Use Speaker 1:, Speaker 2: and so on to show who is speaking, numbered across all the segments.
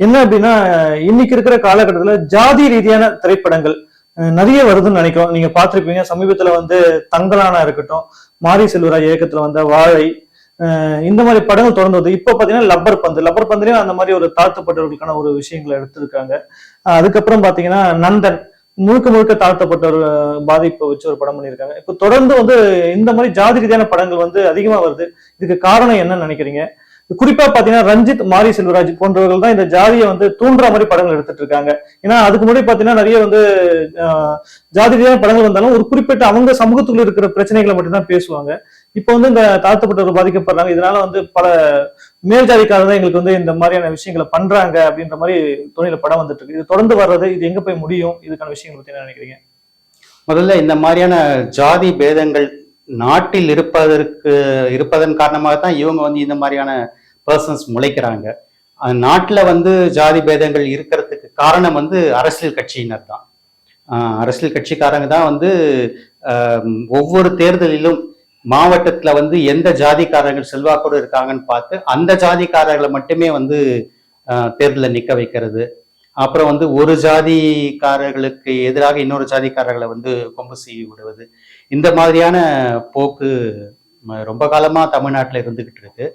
Speaker 1: என்ன அப்படின்னா இன்னைக்கு இருக்கிற காலகட்டத்துல ஜாதி ரீதியான திரைப்படங்கள் நிறைய வருதுன்னு நினைக்கிறோம். நீங்க பார்த்திருப்பீங்க சமீபத்துல வந்து தங்கலானா இருக்கட்டும் மாரி செல்வராஜ் இயக்கத்துல வந்த வாழை இந்த மாதிரி படங்கள் தொடர்ந்து வருது. இப்போ பார்த்தீங்கன்னா லப்பர் பந்து. லப்பர் பந்துலேயும் அந்த மாதிரி ஒரு தாழ்த்தப்பட்டவர்களுக்கான ஒரு விஷயங்களை எடுத்திருக்காங்க. அதுக்கப்புறம் பார்த்தீங்கன்னா நந்தன். முழுக்க முழுக்க தாழ்த்தப்பட்ட ஒரு பாதிப்பை வச்சு ஒரு படம் பண்ணியிருக்காங்க. இப்போ தொடர்ந்து வந்து இந்த மாதிரி ஜாதி ரீதியான படங்கள் வந்து அதிகமாக வருது. இதுக்கு காரணம் என்னன்னு நினைக்கிறீங்க? குறிப்பா பாத்தீங்கன்னா ரஞ்சித் மாரி செல்வராஜ் போன்றவர்கள் தான் இந்த ஜாதியை வந்து தூண்டுற மாதிரி படங்கள் எடுத்துட்டு இருக்காங்க. ஏன்னா அதுக்கு முன்னாடி பாத்தீங்கன்னா நிறைய வந்து ஜாதி ரீதியான படங்கள் வந்தாலும் ஒரு குறிப்பிட்ட அவங்க சமூகத்துக்குள்ள இருக்கிற பிரச்சனைகளை மட்டும்தான் பேசுவாங்க. இப்போ வந்து இந்த தாழ்த்தப்பட்டவர் பாதிக்கப்படுறாங்க. இதனால வந்து பல மேல் ஜாதிக்காரர் தான் எங்களுக்கு வந்து இந்த மாதிரியான விஷயங்களை பண்றாங்க அப்படின்ற மாதிரி துணையில படம் வந்துட்டு இருக்கு. இது தொடர்ந்து வர்றது இது எங்க போய் முடியும் இதுக்கான விஷயங்களை பத்தி என்ன நினைக்கிறீங்க?
Speaker 2: முதல்ல இந்த மாதிரியான ஜாதி பேதங்கள் நாட்டில் இருப்பதற்கு இருப்பதன் காரணமாக தான் இவங்க வந்து இந்த மாதிரியான பர்சன்ஸ் முளைக்கிறாங்க. நாட்டில் வந்து ஜாதி பேதங்கள் இருக்கிறதுக்கு காரணம் வந்து அரசியல் கட்சியினர் தான். அரசியல் கட்சிக்காரங்க தான் வந்து ஒவ்வொரு தேர்தலிலும் மாவட்டத்தில் வந்து எந்த ஜாதிக்காரர்கள் செல்வாக்கோடு இருக்காங்கன்னு பார்த்து அந்த ஜாதிக்காரர்களை மட்டுமே வந்து தேர்தலில் நிற்க வைக்கிறது. அப்புறம் வந்து ஒரு ஜாதிக்காரர்களுக்கு எதிராக இன்னொரு ஜாதிக்காரர்களை வந்து கொம்பு செய்ய விடுவது. இந்த மாதிரியான போக்கு ம, ரொம்ப காலமா தமிழ்நாட்டில் இருந்துகிட்டு இருக்கு.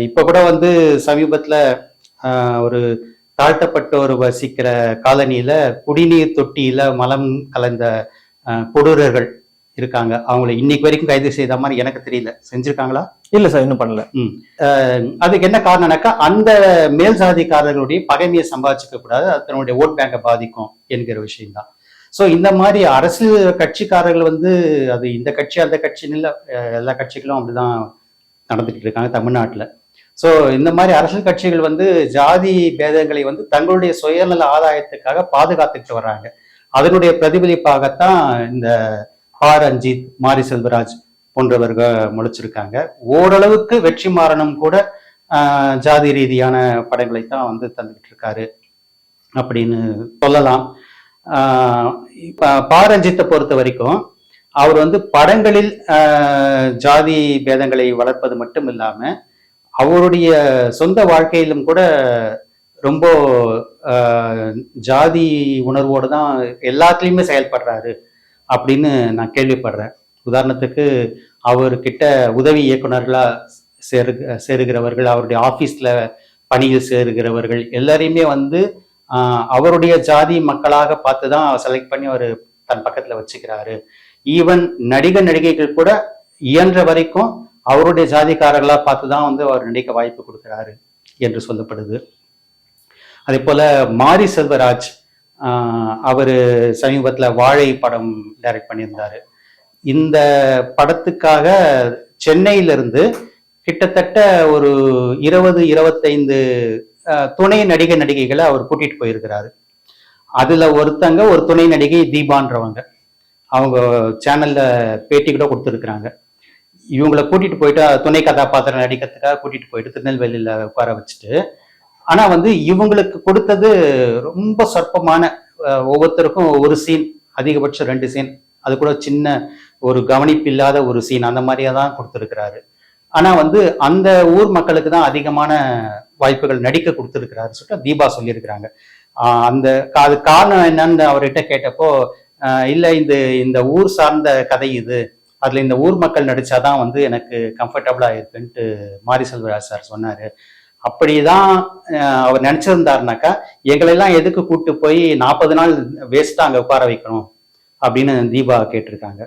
Speaker 2: இப்ப கூட வந்து சமீபத்துல ஒரு தாழ்த்தப்பட்டோர் வசிக்கிற காலனியில குடிநீர் தொட்டியில மலம் கலந்த கொடூரர்கள் இருக்காங்க. அவங்கள இன்னைக்கு வரைக்கும் கைது செய்த மாதிரி எனக்கு தெரியல. செஞ்சிருக்காங்களா?
Speaker 1: இல்ல சார் இன்னும் பண்ணல.
Speaker 2: அஹ் அதுக்கு என்ன காரணம்னாக்கா அந்த மேல் ஜாதிக்காரர்களுடைய பகைமையை சம்பாதிச்சுக்க கூடாது அது தன்னுடைய ஓட் பேங்கை பாதிக்கும் என்கிற விஷயம்தான். ஸோ இந்த மாதிரி அரசியல் கட்சிக்காரர்கள் வந்து அது இந்த கட்சி அந்த கட்சின்னு இல்லை எல்லா கட்சிகளும் அப்படிதான் நடந்துகிட்டு இருக்காங்க தமிழ்நாட்டில். ஸோ இந்த மாதிரி அரசியல் கட்சிகள் வந்து ஜாதி பேதங்களை வந்து தங்களுடைய சுயநல ஆதாயத்துக்காக பாதுகாத்துட்டு வர்றாங்க. அதனுடைய பிரதிபலிப்பாகத்தான் இந்த பா ரஞ்சித் மாரி செல்வராஜ் போன்றவர்கள் முளைச்சிருக்காங்க. ஓரளவுக்கு வெற்றி மாறனும் கூட ஆஹ், ஜாதி ரீதியான படங்களை தான் வந்து தந்துகிட்டு இருக்காரு அப்படின்னு சொல்லலாம். பாரஞ்சித்தை பொறுத்த வரைக்கும் அவர் வந்து படங்களில் ஜாதி பேதங்களை வளர்ப்பது மட்டும் இல்லாமல் அவருடைய சொந்த வாழ்க்கையிலும் கூட ரொம்ப ஜாதி உணர்வோடு தான் எல்லாத்துலேயுமே செயல்படுறாரு அப்படின்னு நான் கேள்விப்படுறேன். உதாரணத்துக்கு அவர்கிட்ட உதவி இயக்குநர்களாக சேரு சேருகிறவர்கள் அவருடைய ஆஃபீஸில் பணியில் சேருகிறவர்கள் எல்லாரையுமே வந்து அவருடைய ஜாதி மக்களாக பார்த்து தான் செலக்ட் பண்ணி அவர் தன் பக்கத்துல வச்சுக்கிறாரு. ஈவன் நடிகர் நடிகைகள் கூட இயன்ற வரைக்கும் அவருடைய ஜாதிக்காரர்களா பார்த்து தான் வந்து அவர் நடிக்க வாய்ப்பு கொடுக்கிறாரு என்று சொல்லப்படுது. அதே போல மாரி செல்வராஜ் ஆஹ், அவரு சமீபத்துல வாழை படம் டைரக்ட் பண்ணியிருந்தாரு. இந்த படத்துக்காக சென்னையிலிருந்து கிட்டத்தட்ட ஒரு இருபது இருபத்தைந்து துணை நடிகை நடிகைகளை அவர் கூட்டிட்டு போயிருக்கிறாரு. அதுல ஒருத்தங்க ஒரு துணை நடிகை தீபான்றவங்க. அவங்க சேனல்ல பேட்டி கூட கொடுத்துருக்குறாங்க. இவங்களை கூட்டிட்டு போயிட்டு துணை கதாபாத்திரம் நடிக்கிறதுக்காக கூட்டிட்டு போயிட்டு திருநெல்வேலியில உட்கார வச்சுட்டு ஆனா வந்து இவங்களுக்கு கொடுத்தது ரொம்ப சொற்பமான ஒவ்வொருத்தருக்கும் ஒரு சீன் அதிகபட்சம் ரெண்டு சீன் அது கூட சின்ன ஒரு கவனிப்பு இல்லாத ஒரு சீன் அந்த மாதிரியே தான் கொடுத்துருக்கிறாரு. ஆனா வந்து அந்த ஊர் மக்களுக்கு தான் அதிகமான வாய்ப்புகள் நடிக்க கொடுத்துருக்கிறாரு சொல்லிட்டு தீபா சொல்லியிருக்கிறாங்க. அந்த கா- அது காரணம் என்னன்னு அவர்கிட்ட கேட்டப்போ இல்லை இந்த இந்த ஊர் சார்ந்த கதை இது. அதில் இந்த ஊர் மக்கள் நடித்தாதான் வந்து எனக்கு கம்ஃபர்டபுளாக இருக்குன்ட்டு மாரி செல்வராஜ் சார் சொன்னார். அப்படிதான் தான் அவர் நினச்சிருந்தாருனாக்கா எங்களெல்லாம் எதுக்கு கூப்பிட்டு போய் நாற்பது நாள் வேஸ்ட்டாக அங்கே உட்கார வைக்கணும் அப்படின்னு தீபா கேட்டிருக்காங்க.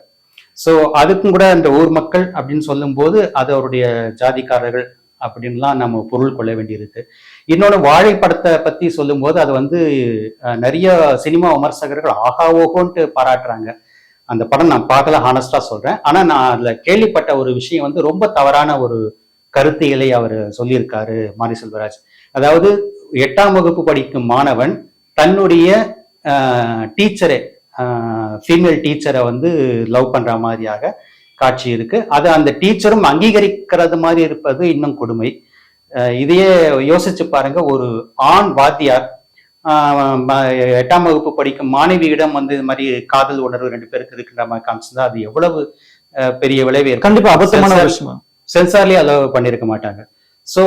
Speaker 2: ஸோ அதுக்கும் கூட அந்த ஊர் மக்கள் அப்படின்னு சொல்லும்போது அது அவருடைய ஜாதிக்காரர்கள் அப்படின்லாம் நம்ம பொருள் கொள்ள வேண்டியிருக்கு. இன்னொன்று வாழை படத்தை பற்றி சொல்லும்போது அது வந்து நிறைய சினிமா விமர்சகர்கள் ஆகா ஓகோன்ட்டு பாராட்டுறாங்க. அந்த படம் நான் பார்க்கல ஹானஸ்டாக சொல்கிறேன் ஆனால் நான் அதில் கேள்விப்பட்ட ஒரு விஷயம் வந்து ரொம்ப தவறான ஒரு கருத்தியலை அவர் சொல்லியிருக்காரு மாரி செல்வராஜ். அதாவது எட்டாம் வகுப்பு படிக்கும் மாணவன் தன்னுடைய டீச்சரை ஃபீமேல் டீச்சரை வந்து லவ் பண்ற மாதிரியாக காட்சி இருக்கு. அது அந்த டீச்சரும் அங்கீகரிக்கிறது மாதிரி இருப்பது இன்னும் கொடுமை. இதையே யோசிச்சு பாருங்க. ஒரு ஆண் வாத்தியார் எட்டாம் வகுப்பு படிக்கும் மாணவியிடம் வந்து இது மாதிரி காதல் உணர்வு ரெண்டு பேருக்கு இருக்குன்ற மாதிரி காமிச்சிருந்தா அது எவ்வளவு பெரிய விளைவு
Speaker 1: கண்டிப்பா அபத்தமான விஷயம்?
Speaker 2: சென்சார்லயே அலோவ் பண்ணியிருக்க மாட்டாங்க. ஸோ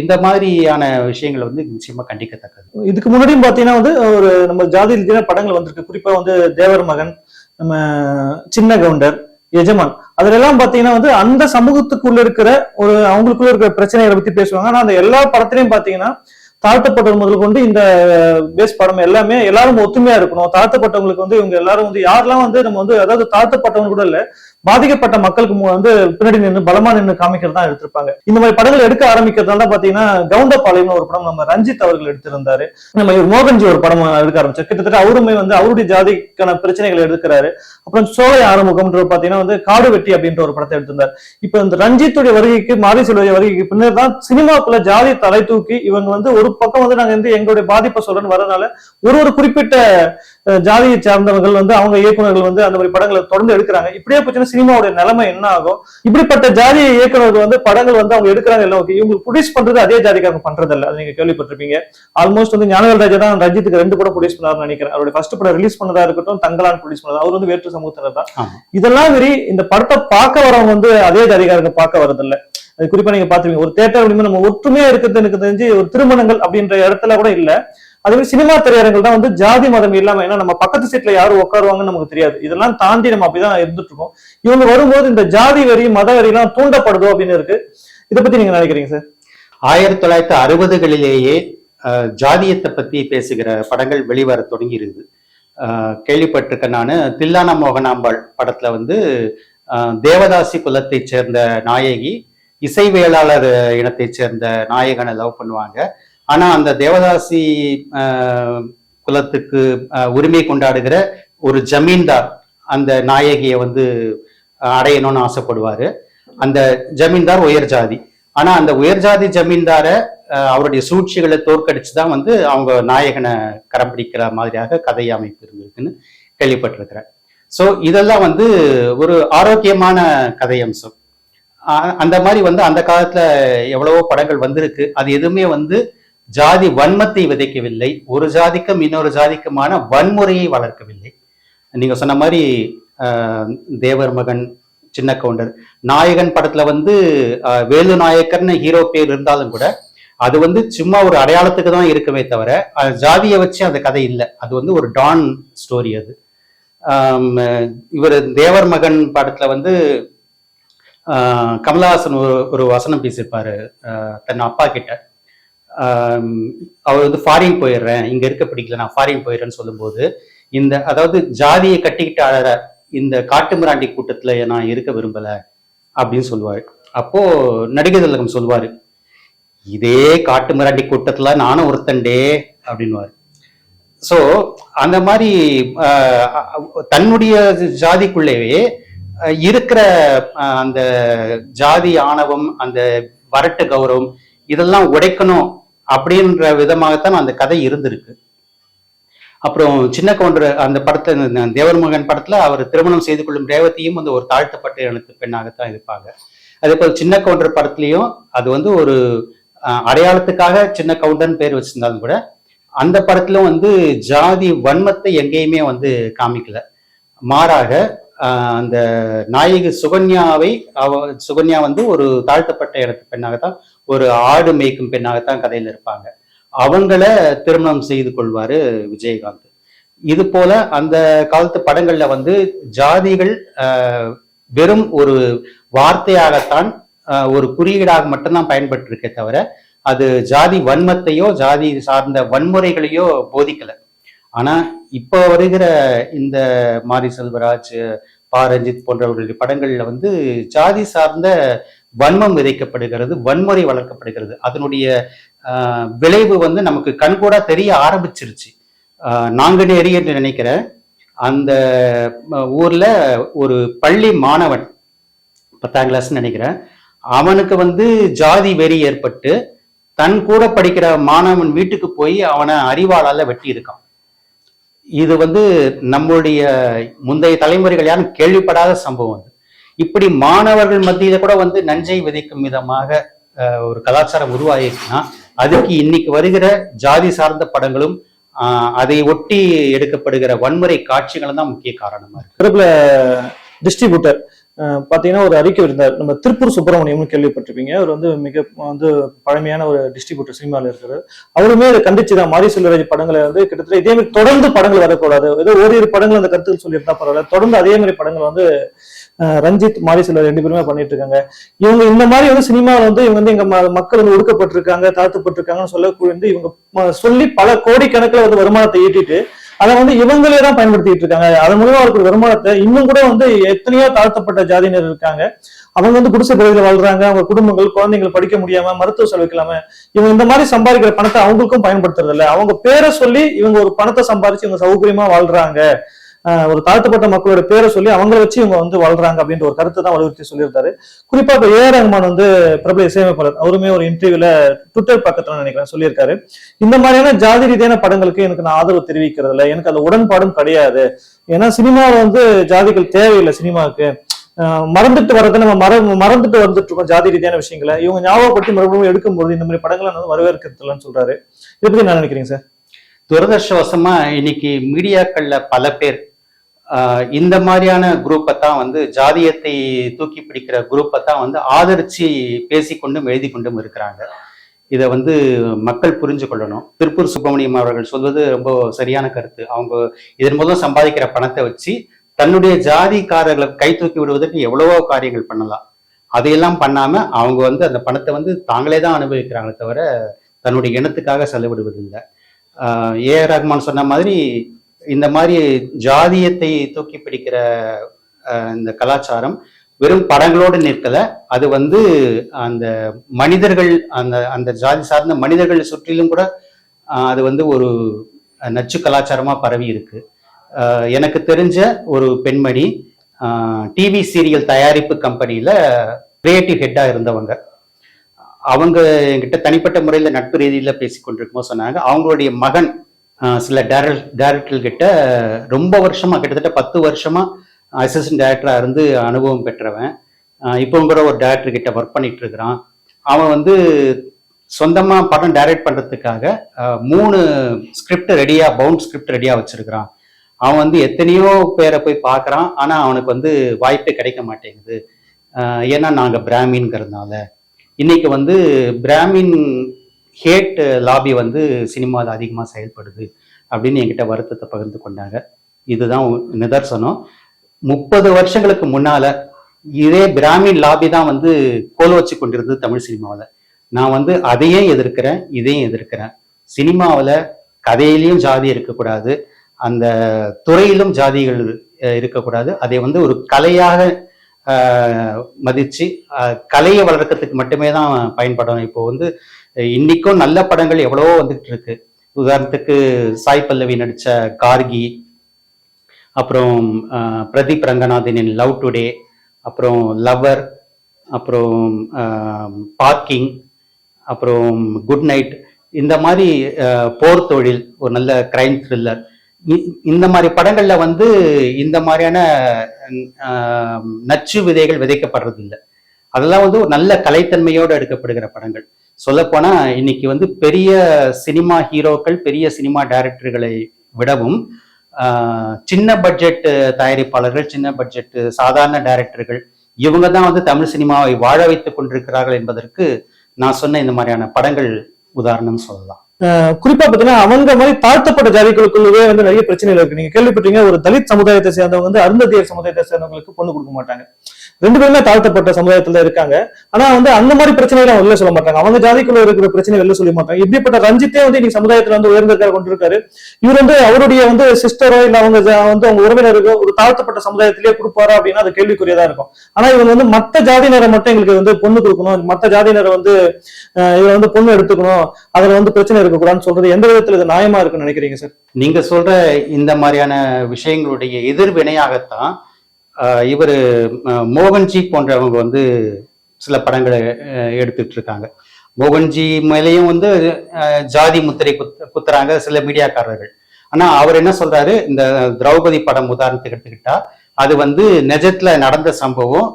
Speaker 2: இந்த மாதிரியான விஷயங்கள் வந்து நிச்சயமா கண்டிக்கத்தக்கது.
Speaker 1: இதுக்கு முன்னாடியும் பார்த்தீங்கன்னா வந்து ஒரு நம்ம ஜாதி ரீதியான படங்கள் வந்திருக்கு. குறிப்பாக வந்து தேவர் மகன் நம்ம சின்ன கவுண்டர் எஜமான். அதுலெல்லாம் பார்த்தீங்கன்னா பாத்தீங்கன்னா வந்து அந்த சமூகத்துக்குள்ள இருக்கிற ஒரு அவங்களுக்குள்ள இருக்கிற பிரச்சனைகளை பத்தி பேசுவாங்க. ஆனா அந்த எல்லா படத்திலையும் பாத்தீங்கன்னா தாழ்த்தப்பட்டவர் முதல் கொண்டு இந்த பேஸ் படம் எல்லாமே எல்லாரும் ஒத்துமையா இருக்கணும். தாழ்த்தப்பட்டவங்களுக்கு வந்து இவங்க எல்லாரும் வந்து யாரெல்லாம் வந்து நம்ம வந்து அதாவது தாழ்த்தப்பட்டவங்க கூட இல்ல பாதிக்கப்பட்ட மக்களுக்கு வந்து பின்னாடி நின்று பலமா நின்று காமிக்கிறது தான் எடுத்திருப்பாங்க. இந்த மாதிரி படங்கள் எடுக்க ஆரம்பிக்கிறதால தான் பாத்தீங்கன்னா கவுண்டபாளையம்னு ஒரு படம் நம்ம ரஞ்சித் அவர்கள் எடுத்திருந்தாரு. நம்ம மோகன்ஜி ஒரு படம் எடுக்க ஆரம்பிச்சார். கிட்டத்தட்ட அவருமே வந்து அவருடைய ஜாதிக்கான பிரச்சனைகள் எடுக்கிறாரு. அப்புறம் சோலை ஆறுமுகம்ன்ற பாத்தீங்கன்னா வந்து காடு வெட்டி அப்படின்ற ஒரு படத்தை எடுத்திருந்தார். இப்ப இந்த ரஞ்சித்துடைய வருகைக்கு மாரி செல்வடைய வருகைக்கு பின்னர் தான் சினிமாக்குள்ள ஜாதி தலை தூக்கி இவங்க வந்து ஒரு பக்கம் வந்து நாங்க வந்து எங்களுடைய பாதிப்பை சொல்றேன்னு வரனால ஒரு ஒரு குறிப்பிட்ட ஜாதியை சார்ந்தவர்கள் வந்து அவங்க இயக்குனர்கள் வந்து அந்த மாதிரி படங்களை தொடர்ந்து எடுக்கிறாங்க. இப்படியே போச்சுன்னா சினிமாவுடைய நிலைமை என்ன ஆகும்? இப்படிப்பட்ட ஜாதி இயக்குனர்கள் வந்து படங்கள் வந்து அவங்க எடுக்கிறாங்க எல்லாம் ஓகே இவங்க ப்ரொடியூஸ் பண்றது அதே ஜாதிக்காரங்க பண்றது இல்ல நீங்க கேள்விப்பட்டிருப்பீங்க. ஆல்மோஸ்ட் வந்து ஞானவேல் ராஜா தான் ரஞ்சித்துக்கு ரெண்டு படம் ப்ரொடியூஸ் பண்ணாருன்னு நினைக்கிறேன். அவருடைய ஃபர்ஸ்ட் படம் ரிலீஸ் பண்ணதா இருக்கட்டும் தங்கலான் ப்ரொடியூஸ் பண்ணதா அவர் வந்து வேற்று சமூகத்தினர் தான். இதெல்லாம் மீறி இந்த படத்தை பார்க்க வரவங்க வந்து அதே ஜாதிக்காரங்க பார்க்க வரதில்ல. அது குறிப்பா நீங்க பாத்துருவீங்க ஒரு தேட்டர் அப்படின்னா நம்ம ஒற்றுமையா இருக்கிறது எனக்கு தெரிஞ்சு ஒரு திருமணங்கள் அப்படின்ற இடத்துல கூட இல்ல. அதே மாதிரி சினிமா திரையரங்கள் தான் வந்து ஜாதி மதம் இல்லாம ஏன்னா நம்ம பக்கத்து சீட்ல யாரும் உட்காருவாங்கன்னு நமக்கு தெரியாது. இதெல்லாம் தாண்டி நம்ம அப்படிதான் இருந்துட்டு இருக்கோம் இவங்க வரும்போது இந்த ஜாதி வரி மத வரி எல்லாம் தூண்டப்படுதோ அப்படின்னு இருக்கு. இதை பத்தி நீங்க நினைக்கிறீங்க சார்?
Speaker 2: ஆயிரத்தி தொள்ளாயிரத்தி அறுபதுகளிலேயே ஜாதியத்தை பத்தி பேசுகிற படங்கள் வெளிவர தொடங்கி இருக்குது கேள்விப்பட்டிருக்கேன் நான். தில்லானா மோகனாம்பாள் படத்துல வந்து தேவதாசி குலத்தைச் சேர்ந்த நாயகி இசைவேளாளர் இனத்தைச் சேர்ந்த நாயகனை லவ் பண்ணுவாங்க. ஆனா அந்த தேவதாசி குலத்துக்கு உரிமை கொண்டாடுகிற ஒரு ஜமீன்தார் அந்த நாயகியை வந்து அடையணும்னு ஆசைப்படுவாரு. அந்த ஜமீன்தார் உயர் ஜாதி. ஆனா அந்த உயர் ஜாதி ஜமீன்தார அவருடைய சூழ்ச்சிகளை தோற்கடிச்சு தான் வந்து அவங்க நாயகனை கரம் பிடிக்கிற மாதிரியாக கதை அமைப்பு இருந்திருக்குன்னு கேள்விப்பட்டிருக்கிறேன். ஸோ இதெல்லாம் வந்து ஒரு ஆரோக்கியமான கதை அம்சம். அந்த மாதிரி வந்து அந்த காலத்துல எவ்வளவோ படங்கள் வந்திருக்கு. அது எதுவுமே வந்து ஜாதி வன்மத்தை விதைக்கவில்லை. ஒரு ஜாதிக்கும் இன்னொரு ஜாதிக்குமான வன்முறையை வளர்க்கவில்லை. நீங்க சொன்ன மாதிரி தேவர் மகன் சின்ன கவுண்டர். நாயகன் படத்துல வந்து வேலு நாயக்கர்னு ஹீரோ பேர் இருந்தாலும் கூட அது வந்து சும்மா ஒரு அடையாளத்துக்கு தான் இருக்கவே தவிர ஜாதியை வச்சு அந்த கதை இல்லை. அது வந்து ஒரு டான் ஸ்டோரி அது. இவர் தேவர் மகன் படத்துல வந்து கமலஹாசன் ஒரு ஒரு வசனம் பேசியிருப்பாரு. தன் அப்பா கிட்ட. அவர் வந்து ஃபாரின் போயிடுறேன் இங்க இருக்க பிடிக்கல நான் ஃபாரின் போயிடுறேன்னு சொல்லும்போது இந்த அதாவது ஜாதியை கட்டிக்கிட்டு அழற இந்த காட்டுமிராண்டி கூட்டத்துல நான் இருக்க விரும்பல அப்படின்னு சொல்லுவார். அப்போ நடிகை திலகம் சொல்லுவாரு இதே காட்டுமிராண்டி கூட்டத்துல நானும் ஒருத்தண்டே அப்படின்னுவாரு. ஸோ அந்த மாதிரி தன்னுடைய ஜாதிக்குள்ளேயே இருக்கிற அந்த ஜாதி ஆணவம் அந்த வரட்டு கௌரவம் இதெல்லாம் உடைக்கணும் அப்படின்ற விதமாகத்தான் அந்த கதை இருந்திருக்கு. அப்புறம் சின்ன கவுண்டர் அந்த படத்தை தேவர் மகன் படத்துல அவர் திருமணம் செய்து கொள்ளும் ரேவதியும் வந்து ஒரு தாழ்த்தப்பட்ட இனத்து பெண்ணாகத்தான் இருப்பாங்க. அதே போல் சின்ன கவுண்டர் படத்துலையும் அது வந்து ஒரு அடையாளத்துக்காக சின்ன கவுண்டர்னு பேர் வச்சிருந்தாலும் கூட அந்த படத்துல வந்து ஜாதி வன்மத்தை எங்கேயுமே வந்து காமிக்கல. மாறாக அந்த நாயகி சுகன்யாவை அவ சுகன்யா வந்து ஒரு தாழ்த்தப்பட்ட இடத்து பெண்ணாகத்தான் ஒரு ஆடு மேய்க்கும் பெண்ணாகத்தான் கதையில இருப்பாங்க. அவங்கள திருமணம் செய்து கொள்வாரு விஜயகாந்த். இது போல அந்த காலத்து படங்கள்ல வந்து ஜாதிகள் ஆஹ், வெறும் ஒரு வார்த்தையாகத்தான் ஆஹ், ஒரு குறியீடாக மட்டும்தான் பயன்பட்டு இருக்கே தவிர அது ஜாதி வன்மத்தையோ ஜாதி சார்ந்த வன்முறைகளையோ போதிக்கல. ஆனா இப்போ வருகிற இந்த மாரி செல்வராஜ் பா. ரஞ்சித் போன்றவர்களுடைய படங்கள்ல வந்து ஜாதி சார்ந்த வன்மம் விதைக்கப்படுகிறது வன்முறை வளர்க்கப்படுகிறது. அதனுடைய விளைவு வந்து நமக்கு கண்கூடா தெரிய ஆரம்பிச்சிருச்சு. ஆஹ், நாங்குநேரி என்று நினைக்கிறேன் அந்த ஊரில் ஊர்ல ஒரு பள்ளி மாணவன் பத்தாம் கிளாஸ்னு நினைக்கிறேன் அவனுக்கு வந்து ஜாதி வெறி ஏற்பட்டு தன் கூட படிக்கிற மாணவன் வீட்டுக்கு போய் அவனை அறிவாளால வெட்டி இருக்கான் இது வந்து நம்மளுடைய முந்தைய தலைமுறைகள் யாரும் கேள்விப்படாத சம்பவம் அது. இப்படி மாணவர்கள் மத்தியில கூட வந்து நஞ்சை விதைக்கும் விதமாக ஒரு கலாச்சாரம் உருவாயிருச்சுன்னா அதுக்கு இன்னைக்கு வருகிற ஜாதி சார்ந்த படங்களும் ஆஹ் அதை ஒட்டி எடுக்கப்படுகிற வன்முறை காட்சிகளும் தான் முக்கிய காரணமா இருக்கு.
Speaker 1: டிஸ்ட்ரிபியூட்டர் பார்த்தீங்கன்னா ஒரு அறிக்கை இருந்தார். நம்ம திருப்பூர் சுப்பிரமணியம்னு கேள்விப்பட்டிருப்பீங்க. அவர் வந்து மிக வந்து பழமையான ஒரு டிஸ்ட்ரிபியூட்டர் சினிமாவில் இருக்கிறார் அவருமே அதை கண்டிச்சு தான். மாரி செல்வராஜ் படங்களை வந்து கிட்டத்தட்ட இதே மாதிரி தொடர்ந்து படங்கள் வரக்கூடாது. ஏதோ ஓரிரு படங்கள் அந்த கருத்துக்கள் சொல்லியிருந்தா பரவாயில்ல. தொடர்ந்து அதே மாதிரி படங்கள் வந்து ரஞ்சித் மாரி செல்வர் ரெண்டு பேருமே பண்ணிட்டு இருக்காங்க இவங்க இந்த மாதிரி வந்து சினிமாவில் வந்து இவங்க வந்து எங்க மக்கள் வந்து ஒடுக்கப்பட்டிருக்காங்க தாழ்த்தப்பட்டிருக்காங்கன்னு சொல்லக்கூடிய இவங்க சொல்லி பல கோடிக்கணக்கில் வந்து வருமானத்தை ஈட்டிட்டு அதை வந்து இவங்களே தான் பயன்படுத்திட்டு இருக்காங்க. அதன் மூலமா அவருக்கு வருமானத்தை இன்னும் கூட வந்து எத்தனையோ தாழ்த்தப்பட்ட ஜாதியினர் இருக்காங்க. அவங்க வந்து குடிசை பகுதியில் வாழ்றாங்க. அவங்க குடும்பங்கள் குழந்தைகள் படிக்க முடியாம மருத்துவ செலவிக்கலாம இவங்க இந்த மாதிரி சம்பாதிக்கிற பணத்தை அவங்களுக்கும் பயன்படுத்துறது இல்ல அவங்க பேரை சொல்லி இவங்க ஒரு பணத்தை சம்பாதிச்சு இவங்க சௌகரியமா வாழ்றாங்க. ஒரு தாழ்த்தப்பட்ட மக்களோட பேரை சொல்லி அவங்கள வச்சு இவங்க வந்து வாழ்றாங்க அப்படின்ற ஒரு கருத்தை தான் வலியுறுத்தி சொல்லியிருந்தாரு. குறிப்பா இப்ப ஏ ரஹ்மான் வந்து பிரபல இசையமைப்பாளர். அவருமே ஒரு இன்டர்வியூல ட்விட்டர் பக்கத்துல நினைக்கிறேன் சொல்லியிருக்காரு. இந்த மாதிரியான ஜாதி ரீதியான படங்களுக்கு எனக்கு நான் ஆதரவு தெரிவிக்கிறது இல்லை எனக்கு அந்த உடன்பாடும் கிடையாது. ஏன்னா சினிமாவில் வந்து ஜாதிகள் தேவையில்லை சினிமாவுக்கு. ஆஹ் மறந்துட்டு வரதை நம்ம மற மறந்துட்டு வந்துட்டு இருக்கோம் ஜாதி ரீதியான விஷயங்களை. இவங்க ஞாபகப்படுத்தி மறுபடியும் எடுக்கும்போது இந்த மாதிரி படங்களை வந்து வரவேற்கிறது இல்லைன்னு சொல்றாரு. இதை பத்தி என்ன நினைக்கிறீங்க சார்?
Speaker 2: துரதிருஷ்டவசமா இன்னைக்கு மீடியாக்கள்ல பல பேர் இந்த மாதிரியான குரூப்பை தான் வந்து ஜாதியத்தை தூக்கி பிடிக்கிற குரூப்பை தான் வந்து ஆதரிச்சு பேசிக்கொண்டும் எழுதி கொண்டும் இருக்கிறாங்க. இதை வந்து மக்கள் புரிஞ்சு கொள்ளணும். திருப்பூர் சுப்பிரமணியம் அவர்கள் சொல்வது ரொம்ப சரியான கருத்து. அவங்க இதன் மூலம் சம்பாதிக்கிற பணத்தை வச்சு தன்னுடைய ஜாதிக்காரர்களை கை தூக்கி விடுவதற்கு எவ்வளவோ காரியங்கள் பண்ணலாம். அதையெல்லாம் பண்ணாம அவங்க வந்து அந்த பணத்தை வந்து தாங்களே தான் அனுபவிக்கிறாங்களே தவிர தன்னுடைய இனத்துக்காக செலவிடுவதில்லை. ஏ ஆர் ரஹ்மான் சொன்ன மாதிரி இந்த மாதிரி ஜாதியத்தை தூக்கி பிடிக்கிற இந்த கலாச்சாரம் வெறும் படங்களோடு நிற்கல. அது வந்து அந்த மனிதர்கள் அந்த அந்த ஜாதி சார்ந்த மனிதர்கள் சுற்றிலும் கூட அது வந்து ஒரு நச்சு கலாச்சாரமா பரவி இருக்கு. எனக்கு தெரிஞ்ச ஒரு பெண்மணி டிவி சீரியல் தயாரிப்பு கம்பெனியில கிரியேட்டிவ் ஹெட்டா இருந்தவங்க. அவங்க என்கிட்ட தனிப்பட்ட முறையில நட்பு ரீதியில பேசி சொன்னாங்க அவங்களுடைய மகன் சில டேரக்ட் டேரக்டர் கிட்ட ரொம்ப வருஷமா கிட்டத்தட்ட பத்து வருஷமா அசிஸ்டன்ட் டேரக்டரா இருந்து அனுபவம் பெற்றவன். இப்போங்கிற கூட ஒரு டேரக்டர் கிட்ட ஒர்க் பண்ணிட்டு இருக்கிறான். அவன் வந்து சொந்தமா படம் டைரக்ட் பண்றதுக்காக மூணு ஸ்கிரிப்ட் ரெடியா பவுண்ட் ஸ்கிரிப்ட் ரெடியா வச்சிருக்கிறான். அவன் வந்து எத்தனையோ பேரை போய் பார்க்கறான். ஆனா அவனுக்கு வந்து வாய்ப்பே கிடைக்க மாட்டேங்குது. ஏன்னா நாங்க பிராமின்ங்கிறதுனால. இன்னைக்கு வந்து பிராமின் ஹேட் லாபி வந்து சினிமாவில் அதிகமாக செயல்படுது அப்படின்னு என்கிட்ட வருத்தத்தை பகிர்ந்து கொண்டாங்க. இதுதான் நிதர்சனம். முப்பது வருஷங்களுக்கு முன்னால இதே பிராமின் லாபி தான் வந்து கோல் வச்சு கொண்டிருந்தது தமிழ் சினிமாவில். நான் வந்து அதையும் எதிர்க்கிறேன் இதையும் எதிர்க்கிறேன். சினிமாவில் கதையிலையும் ஜாதி இருக்கக்கூடாது அந்த துறையிலும் ஜாதிகள் இருக்கக்கூடாது. அதை வந்து ஒரு கலையாக மதித்து மதிச்சு கலையை வளர்க்கறதுக்கு மட்டுமே தான் பயன்படணும். இப்போ வந்து இன்னைக்கும் நல்ல படங்கள் எவ்வளவோ வந்துட்டு இருக்கு. உதாரணத்துக்கு சாய் பல்லவி நடிச்ச கார்கி அப்புறம் பிரதீப் ரங்கநாதனின் லவ் டுடே அப்புறம் லவர் அப்புறம் பார்க்கிங் அப்புறம் குட் நைட் இந்த மாதிரி போர் தொழில் ஒரு நல்ல கிரைம் த்ரில்லர் இந்த மாதிரி படங்கள்ல வந்து இந்த மாதிரியான நச்சு விதைகள் விதைக்கப்படுறது இல்லை அதெல்லாம் வந்து ஒரு நல்ல கலைத்தன்மையோடு எடுக்கப்படுகிற படங்கள். சொல்லப்போனால் இன்னைக்கு வந்து பெரிய சினிமா ஹீரோக்கள் பெரிய சினிமா டைரக்டர்களை விடவும் ஆஹ், சின்ன பட்ஜெட் தயாரிப்பாளர்கள் சின்ன பட்ஜெட் சாதாரண டைரக்டர்கள் இவங்க தான் வந்து தமிழ் சினிமாவை வாழ வைத்துக் கொண்டிருக்கிறார்கள் என்பதற்கு நான் சொன்ன இந்த மாதிரியான படங்கள் உதாரணம் சொல்லலாம்.
Speaker 1: குறிப்பா பாத்தீங்கன்னா அவங்க மாதிரி தாழ்த்தப்பட்ட ஜாதிகளுக்குள்ளவே வந்து நிறைய பிரச்சனைகள் இருக்கு. நீங்க கேள்விப்பட்டீங்க ஒரு தலித் சமுதாயத்தை சேர்ந்தவங்க வந்து அருந்ததியர் சமுதாயத்தை சேர்ந்தவங்களுக்கு பொண்ணு கொடுக்க மாட்டாங்க. ரெண்டு பேருமே தாழ்த்தப்பட்ட சமுதாயத்துல இருக்காங்க. ஆனா வந்து அந்த மாதிரி பிரச்சனைகளை அவங்க வெளில சொல்ல மாட்டாங்க. அவங்க ஜாதிக்குள்ள இருக்கிற பிரச்சனை வெளில சொல்ல மாட்டாங்க. இப்படிப்பட்ட ரஞ்சித்தே வந்து இன்னைக்கு சமுதாயத்துல வந்து உயர்ந்திருக்காரு கொண்டிருக்காரு. இவர் வந்து அவருடைய வந்து சிஸ்டரோ இல்ல அவங்க வந்து அவங்க உறவினருக்கோ ஒரு தாழ்த்தப்பட்ட சமுதாயத்திலேயே கொடுப்பாரா அப்படின்னா அது கேள்விக்குரியதா இருக்கும். ஆனா இவங்க வந்து மத்த ஜாதியினரை மட்டும் எங்களுக்கு வந்து பொண்ணு கொடுக்கணும். மத்த ஜாதியினரை வந்து அஹ் வந்து பொண்ணு எடுத்துக்கணும். அதுல வந்து பிரச்சனை இருக்கக்கூடாதுன்னு சொல்றது எந்த விதத்துல இது நியாயமா இருக்குன்னு நினைக்கிறீங்க சார்
Speaker 2: நீங்க சொல்ற இந்த மாதிரியான விஷயங்களுடைய எதிர்வினையாகத்தான் இவர் மோகன்ஜி போன்றவங்க வந்து சில படங்களை எடுத்துட்டு இருக்காங்க மோகன்ஜி மேலேயும் வந்து ஜாதி முத்திரை குத்து குத்துறாங்க சில மீடியாக்காரர்கள். ஆனா அவர் என்ன சொல்றாரு? இந்த திரௌபதி படம் உதாரணத்துக்கு எடுத்துக்கிட்டா அது வந்து நிஜத்துல நடந்த சம்பவம்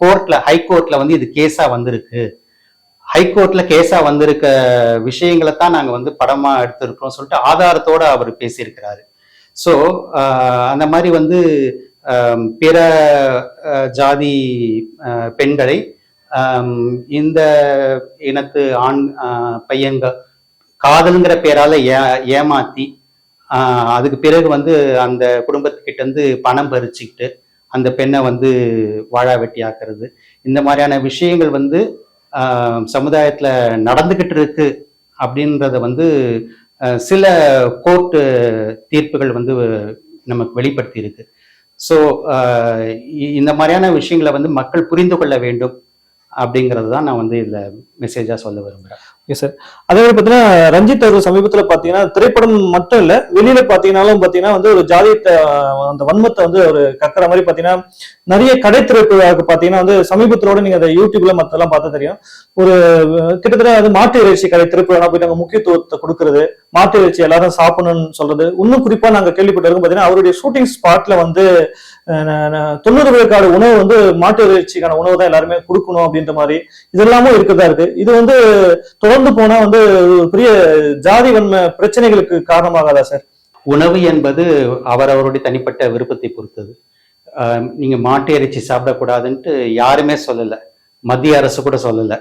Speaker 2: கோர்ட்ல ஹைகோர்ட்ல வந்து இது கேஸா வந்திருக்கு. ஹைகோர்ட்ல கேஸா வந்திருக்க விஷயங்களை தான் நாங்க வந்து படமா எடுத்திருக்கிறோம் சொல்லிட்டு ஆதாரத்தோட அவர் பேசியிருக்கிறாரு. ஸோ அந்த மாதிரி வந்து பிற ஜாதி பெண்களை இந்த இனத்து ஆண் அஹ், பையங்க காதல்ங்கிற பேரால ஏ ஏமாத்தி அதுக்கு பிறகு வந்து அந்த குடும்பத்துக்கிட்ட இருந்து பணம் பறிச்சுக்கிட்டு அந்த பெண்ணை வந்து வாழா வெட்டி ஆக்குறது இந்த மாதிரியான விஷயங்கள் வந்து சமுதாயத்தில் நடந்துக்கிட்டு இருக்கு அப்படின்றத வந்து சில கோர்ட்டு தீர்ப்புகள் வந்து நமக்கு வெளிப்படுத்தி இருக்கு ஸோ uh, இந்த மாதிரியான விஷயங்களை வந்து மக்கள் புரிந்து கொள்ள வேண்டும் அப்படிங்கிறது தான் நான் வந்து இதில் மெசேஜாக சொல்ல
Speaker 1: விரும்புகிறேன் சார் அதே மாதிரி பாத்தீங்கன்னா ரஞ்சித் அவர்கள் சமீபத்துல பாத்தீங்கன்னா திரைப்படம் மட்டும் இல்ல வெளியில பார்த்தீங்கன்னாலும் பாத்தீங்கன்னா வந்து ஒரு ஜாதியத்தை அந்த வன்மத்தை வந்து ஒரு கக்குற மாதிரி பாத்தீங்கன்னா நிறைய கடை திரைப்படங்களுக்கு பாத்தீங்கன்னா வந்து சமீபத்திலோட நீங்க அதை யூடியூப்ல மத்தெல்லாம் பார்த்தா தெரியும். ஒரு கிட்டத்தட்ட அது மாட்டு இறைச்சி கடை திரைப்படம் போய் நாங்கள் முக்கியத்துவத்தை கொடுக்கறது மாட்டு இறைச்சி எல்லாரும் சாப்பிடணும்னு சொல்றது. இன்னும் குறிப்பா நாங்க கேள்விப்பட்டிருக்கோம் பாத்தீங்கன்னா அவருடைய ஷூட்டிங் ஸ்பாட்ல வந்து தொண்ணூறு விழுக்காடு உணவு வந்து மாட்டு இறைச்சிக்கான உணவு தான் எல்லாருமே கொடுக்கணும் அப்படின்ற மாதிரி இதெல்லாமும் இருக்கதா இருக்கு. இது வந்து தொடர்ந்து போனா வந்து பெரிய ஜாதி வன்மை பிரச்சனைகளுக்கு காரணமாகாதா சார்?
Speaker 2: உணவு என்பது அவரவருடைய தனிப்பட்ட விருப்பத்தை பொறுத்தது. ஆஹ் நீங்க மாட்டு இறைச்சி சாப்பிடக்கூடாதுன்ட்டு யாருமே சொல்லல. மத்திய அரசு கூட சொல்லல.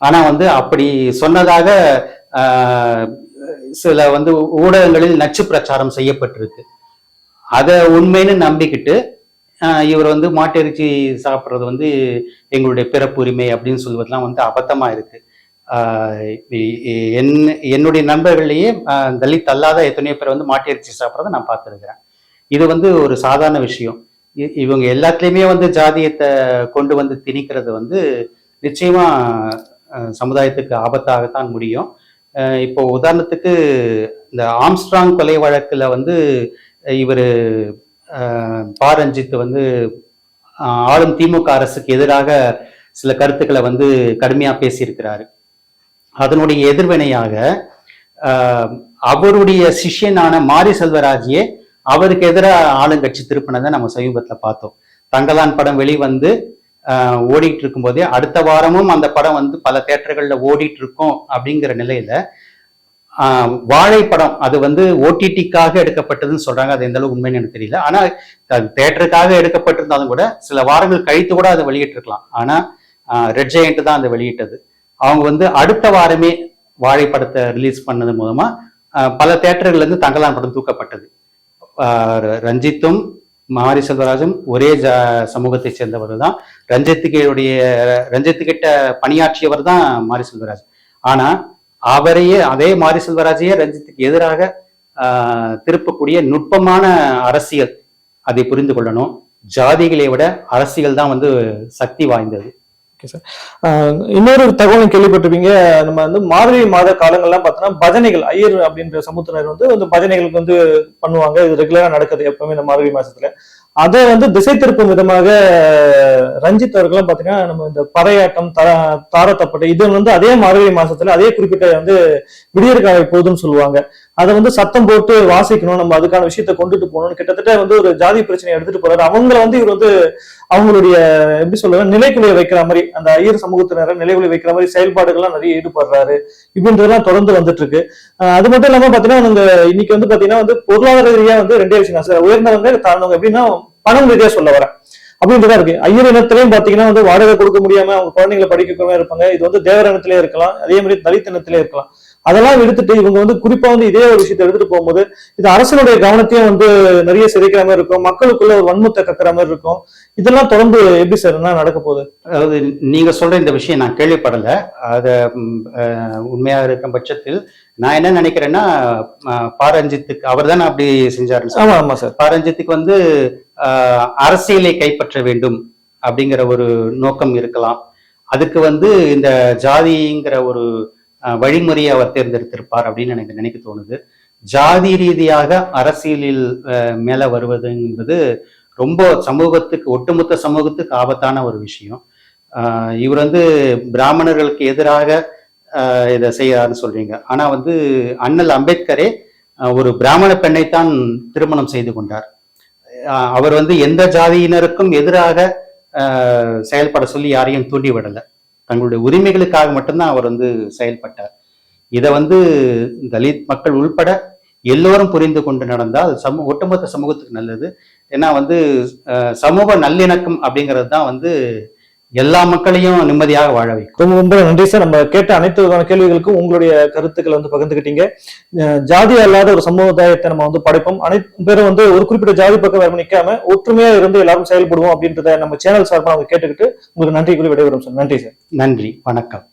Speaker 2: ஆனா வந்து அப்படி சொன்னதாக ஆஹ் சில வந்து ஊடகங்களில் நச்சு பிரச்சாரம் செய்யப்பட்டிருக்கு. அதை உண்மைன்னு நம்பிக்கிட்டு இவர் வந்து மாட்டு இறைச்சி சாப்பிட்றது வந்து எங்களுடைய பிறப்பு உரிமை அப்படின்னு சொல்வதெல்லாம் வந்து அபத்தமாக இருக்கு. என் என்னுடைய நண்பர்களையே தலித் அல்லாத எத்தனையோ பேர் வந்து மாட்டு சாப்பிட்றத நான் பார்த்துருக்குறேன். இது வந்து ஒரு சாதாரண விஷயம். இவங்க எல்லாத்துலேயுமே வந்து ஜாதியத்தை கொண்டு வந்து திணிக்கிறது வந்து நிச்சயமா சமுதாயத்துக்கு ஆபத்தாகத்தான் முடியும். இப்போ உதாரணத்துக்கு இந்த ஆம்ஸ்ட்ராங் கொலை வழக்கில் வந்து இவர் பா ரஞ்சித் வந்து ஆளும் திமுக அரசுக்கு எதிராக சில கருத்துக்களை வந்து கடுமையாக பேசியிருக்கிறாரு. அதனுடைய எதிர்வினையாக அவருடைய சிஷ்யனான மாரி செல்வராஜியே அவருக்கு எதிராக ஆளுங்கட்சி திருப்பினதை நம்ம சமீபத்தில் பார்த்தோம். தங்கலான் படம் வெளிவந்து ஓடிட்டு இருக்கும்போதே அடுத்த வாரமும் அந்த படம் வந்து பல தேட்டர்களில் ஓடிட்டு இருக்கோம் அப்படிங்கிற நிலையில வாழைப்படம் அது வந்து ஓடிடிக்காக எடுக்கப்பட்டதுன்னு சொல்றாங்க. அது எந்த அளவுக்கு உண்மைன்னு எனக்கு தெரியல. ஆனா அது தேட்டருக்காக எடுக்கப்பட்டிருந்தாலும் கூட சில வாரங்கள் கழித்து கூட அதை வெளியிட்டிருக்கலாம். ஆனா ரெட் ஜெயண்ட் தான் அதை வெளியிட்டது. அவங்க வந்து அடுத்த வாரமே வாழைப்படத்தை ரிலீஸ் பண்ணது மூலமா பல தேட்டர்கள்லேருந்து தங்கலான் படம் தூக்கப்பட்டது. ரஞ்சித்தும் மாரி செல்வராஜும் ஒரே ஜ சமூகத்தை சேர்ந்தவர் தான். ரஞ்சித்துடைய ரஞ்சித்துக்கிட்ட பணியாற்றியவர் தான் மாரி செல்வராஜ் ஆனா அவரையே அதே மாரி செல்வராஜையே ரஞ்சித்துக்கு எதிராக ஆஹ் திருப்பக்கூடிய நுட்பமான அரசியல் அதை புரிந்து கொள்ளணும். ஜாதிகளை விட அரசியல் தான் வந்து சக்தி வாய்ந்தது.
Speaker 1: Okay sir. ஆஹ் இன்னொரு தகவலும் கேள்விப்பட்டிருப்பீங்க. நம்ம வந்து மார்கழி மாத காலங்கள்லாம் பார்த்தோம்னா பஜனைகள் ஐயர் அப்படின்ற சமுத்திரர் வந்து அந்த பஜனைகளுக்கு வந்து பண்ணுவாங்க. இது ரெகுலரா நடக்குது எப்பவுமே இந்த மார்கழி மாசத்துல. அதை வந்து திசை திருப்பும் விதமாக ரஞ்சித் அவர்கள்லாம் பாத்தீங்கன்னா நம்ம இந்த பறையாட்டம் தர தாரத்தப்பட்டு இது வந்து அதே மார்கழி மாசத்துல அதே குறிப்பிட்ட வந்து விடியற்காலை போதுன்னு சொல்லுவாங்க. அதை வந்து சத்தம் போட்டு வாசிக்கணும் நம்ம அதுக்கான விஷயத்த கொண்டுட்டு போகணும் கிட்டத்தட்ட வந்து ஒரு ஜாதி பிரச்சனையை எடுத்துட்டு போறாரு. அவங்கள வந்து இவர் வந்து அவங்களுடைய எப்படி சொல்றது நிலைக்குலைய வைக்கிற மாதிரி அந்த ஐயர் சமூகத்தினரை நிலைக்குலைய வைக்கிற மாதிரி செயல்பாடுகள்லாம் நிறைய ஈடுபடுறாரு. இப்படின்றதெல்லாம் தொடர்ந்து வந்துட்டு இருக்கு அது மட்டும் இல்லாம பாத்தீங்கன்னா நீங்க இன்னைக்கு வந்து பாத்தீங்கன்னா வந்து பொருளாதார ரீதியா வந்து ரெண்டே விஷயம் தான். சார் உயர்ந்தவங்க தாழ்ந்தவங்க எப்படின்னா பணம் ரீதியா சொல்ல வரேன் அப்படின்றதா இருக்கு. ஐயர் இனத்திலையும் பாத்தீங்கன்னா வந்து வாடகை கொடுக்க முடியாம அவங்க குழந்தைங்களை படிக்க இருப்பாங்க. இது வந்து தேவர இனத்திலே இருக்கலாம். அதே மாதிரி தலித் இனத்திலே இருக்கலாம். அதெல்லாம் எடுத்துட்டு இவங்க வந்து குறிப்பா வந்து இதே ஒரு விஷயத்தை எடுத்துட்டு போகும்போது இது அரசனுடைய கவனத்தையும் வந்து நிறைய சிதைக்கிற மாதிரி இருக்கும். மக்களுக்குள்ள ஒரு வன்மத்தை கக்குற மாதிரி இருக்கும். இதெல்லாம் தொடர்ந்து எப்படி சார் என்ன நடக்க போகுது?
Speaker 2: அதாவது நீங்க சொல்ற இந்த விஷயம் நான் கேள்விப்படல. அத ம், அஹ், உண்மையா இருக்கும் பட்சத்தில் நான் என்ன நினைக்கிறேன்னா பாரஞ்சித்துக்கு அவர் தானே அப்படி செஞ்சாருன்னு
Speaker 1: ஆமா ஆமா சார்.
Speaker 2: பாரஞ்சித்துக்கு வந்து அரசியலை கைப்பற்ற வேண்டும் அப்படிங்கிற ஒரு நோக்கம் இருக்கலாம். அதுக்கு வந்து இந்த ஜாதிங்கிற ஒரு வழிமுறையை அவர் தேர்ந்தெடுத்திருப்பார் அப்படின்னு எனக்கு நினைக்க தோணுது. ஜாதி ரீதியாக அரசியலில் மேலே வருவது என்பது ரொம்ப சமூகத்துக்கு ஒட்டுமொத்த சமூகத்துக்கு ஆபத்தான ஒரு விஷயம். இவர் வந்து பிராமணர்களுக்கு எதிராக இதை செய்யறாருன்னு சொல்றீங்க. ஆனா வந்து அண்ணல் அம்பேத்கரே ஒரு பிராமண பெண்ணைத்தான் திருமணம் செய்து கொண்டார். அவர் வந்து எந்த ஜாதியினருக்கும் எதிராக செயல்பட சொல்லி யாரையும் தூண்டிவிடலை. தங்களுடைய உரிமைகளுக்காக மட்டும்தான் அவர் வந்து செயல்பட்டார். இதை வந்து தலித் மக்கள் உள்பட எல்லோரும் புரிந்து கொண்டு நடந்தால் அது சமூக ஒட்டுமொத்த சமூகத்துக்கு நல்லது. ஏன்னா வந்து சமூக நல்லிணக்கம் அப்படிங்கிறது தான் வந்து எல்லா மக்களையும் நிம்மதியாக வாழ வைக்கும்.
Speaker 1: ரொம்ப ரொம்ப நன்றி சார். நம்ம கேட்ட அனைத்து விதமான கேள்விகளுக்கும் உங்களுடைய கருத்துக்களை வந்து பகிர்ந்துக்கிட்டீங்க ஜாதி அல்லாத ஒரு சமுதாயத்தை நம்ம வந்து படைப்போம். அனைத்து பேரும் வந்து ஒரு குறிப்பிட்ட ஜாதி பக்கம் வேறு நிக்காம ஒற்றுமையா இருந்து எல்லாரும் செயல்படுவோம் அப்படின்றத நம்ம சேனல் சார்பாக அவங்க கேட்டுக்கிட்டு உங்களுக்கு நன்றி கூறி விடைபெறும் சார். நன்றி சார்.
Speaker 2: நன்றி. வணக்கம்.